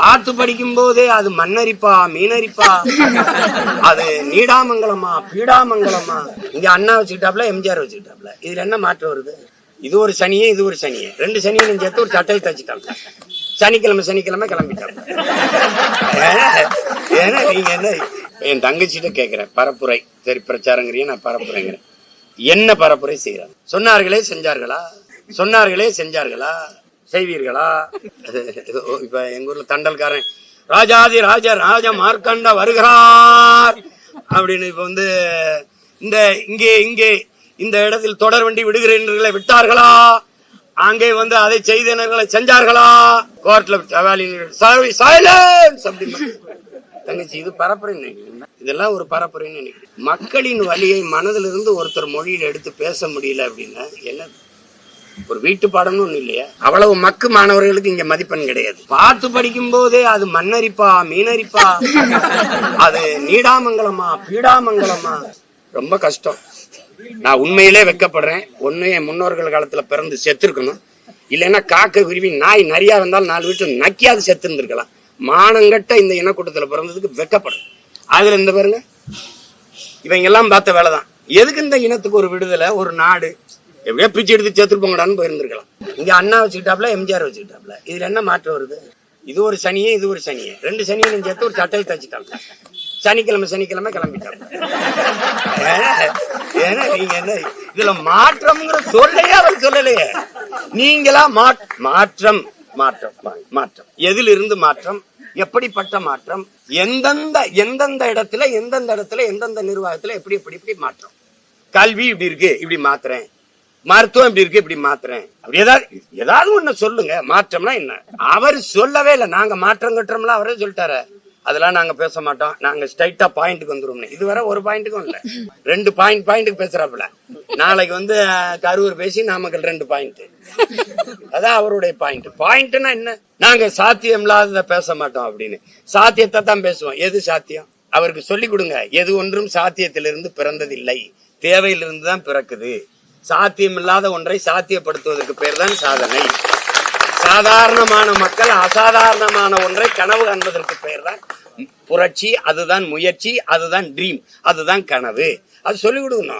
பார்த்து படிக்கும் போதே அது மண்ணரிப்பா மீனரிப்பா. அது நீடாமங்கலமா பீடாமங்கலமா. இங்க அண்ணா வச்சுக்கிட்டாப்ல எம்ஜிஆர் வச்சுக்கிட்டாப்ல. இதுல என்ன மாற்றம் வருது? இது ஒரு சனியே இது ஒரு சனியே. ரெண்டு சனியும் சேர்த்து ஒரு சட்டையை தச்சுட்டாங்க. சனிக்கிழமை சனிக்கிழமை கிளம்பிட்டாங்க. ஏன்னா- ஏன்னா நீங்க என்ன என் தங்கச்சிட்ட கேக்குறேன். பரப்புரை. சரி பிரச்சாரங்கிறிய நான் பரப்புரைங்கிறேன். என்ன பரப்புரை செய்யறாங்க சொன்னார்களே செஞ்சார்களா? சொன்னார்களே செஞ்சார்களா? செய்வீர்களா? இப்ப எங்க ஊர்ல தண்டல்காரன் ராஜாதி ராஜ ராஜ மார்க்கண்ட வருகிறார். அப்படின்னு இப்ப வந்து இந்த இங்கே இங்கே இந்த இடத்தில் தொடர் வண்டி விடுகிறீர்களை விட்டார்களா? அங்கே வந்து அதை செய்தனர்களை செஞ்சார்களா? கோர்ட்ல சைலன்ஸ் அப்படின்னு. தங்கச்சி இது பரப்புரைன்னு நினைக்கிறேன். இதெல்லாம் ஒரு பரப்புரைன்னு நினைக்கிறேன். மக்களின் வழியை மனதிலிருந்து ஒருத்தர் மொழியில் எடுத்து பேச முடியல அப்படின்னா என்ன ஒரு வீட்டு பாடம்னு ஒண்ணு இல்லையா? அவ்வளவு மக்கு மாணவர்களுக்கு இங்க மதிப்பெண் கிடையாது. பார்த்து படிக்கும் போதே அது மண்ணரிப்பா மீனரிப்பா அது நீடாமங்கலமா பீடாமங்கலமா? ரொம்ப கஷ்டம். நான் உண்மையிலே வெக்கப்படுறேன். ஒண்ணு என் முன்னோர்கள் காலத்துல பிறந்து செத்துருக்கணும். இல்லைன்னா காக்க குருவி நாய் நிறையா இருந்தாலும் நாலு வீட்டு நக்கியாவது செத்து இருந்திருக்கலாம் மானங்கட்ட இந்த இனக்கூட்டத்துல பிறந்ததுக்கு வெக்கப்படும். அதுல இந்த பாருங்க. இவங்க எல்லாம் பார்த்த வேலைதான். எதுக்கு இந்த இனத்துக்கு ஒரு விடுதலை ஒரு நாடு? எப்படியோ பிச்சு எடுத்து சேர்த்துருப்போங்கடான்னு போயிருந்திருக்கலாம். இங்க அண்ணா வச்சுக்கிட்டாப்ல எம்ஜிஆர் வச்சுக்கிட்டாப்ல. இதுல என்ன மாற்றம் வருது? இது ஒரு சனியே இது ஒரு சனியே. ரெண்டு சனியும் சேர்த்து ஒரு சட்டையை தச்சுட்டாங்க சனிக்கிழமை சனிக்கிழமை கிளம்பிட்டாங்க ஏன்னா நீங்க என்ன இதுல மாற்றம்ங்கிற சொல்லையே அவர் சொல்லலையே. நீங்களா மா- மாற்றம் மாற்றம் மாற்றம். எதில் இருந்து மாற்றம்? எப்படிப்பட்ட மாற்றம்? எந்தெந்த எந்தெந்த இடத்துல எந்தெந்த இடத்துல எந்தெந்த நிர்வாகத்துல எப்படி எப்படி இப்படி மாற்றம்? கல்வி இப்படி இருக்கு இப்படி மாத்துறேன். மருத்துவம் இப்படி இருக்கு இப்படி மாத்துறேன். அப்படி ஏதாவது ஏதாவது ஒண்ணு சொல்லுங்க. மாற்றம்னா என்ன? அவர் சொல்லவே இல்லை. நாங்க மாற்றம் கட்டுறோம்ல அவரே சொல்லிட்டாரு. அதெல்லாம் நாங்க பேச மாட்டோம். நாங்க ஸ்ட்ரைட்டா பாயிண்ட்டுக்கு வந்துருவோம்னு. இதுவரை ஒரு பாயிண்ட்டுக்கும் இல்ல. ரெண்டு பாயிண்ட் பாயிண்ட்டுக்கு பேசுறாப்புல. நாளைக்கு வந்து கரூர் பேசி நாமக்கல் ரெண்டு பாயிண்ட் அதான் அவருடைய பாயிண்ட் பாயிண்ட்னா என்ன? நாங்க சாத்தியம் இல்லாதத பேச மாட்டோம் அப்படின்னு. சாத்தியத்தை தான் பேசுவோம். எது சாத்தியம்? அவருக்கு சொல்லி கொடுங்க. எது ஒன்றும் சாத்தியத்திலிருந்து பிறந்ததில்லை. தேவையிலிருந்து தான் பிறக்குது. சாத்தியம் இல்லாத ஒன்றை சாத்தியப்படுத்துவதற்கு பேர் தான் சாதனை. சாதாரணமான மக்கள் அசாதாரணமான ஒன்றை கனவு காண்பதற்கு பெயர் தான் புரட்சி அதுதான் முயற்சி அதுதான் ட்ரீம் அதுதான் கனவு. அது சொல்லிவிடுவோம் கொடுக்கணும்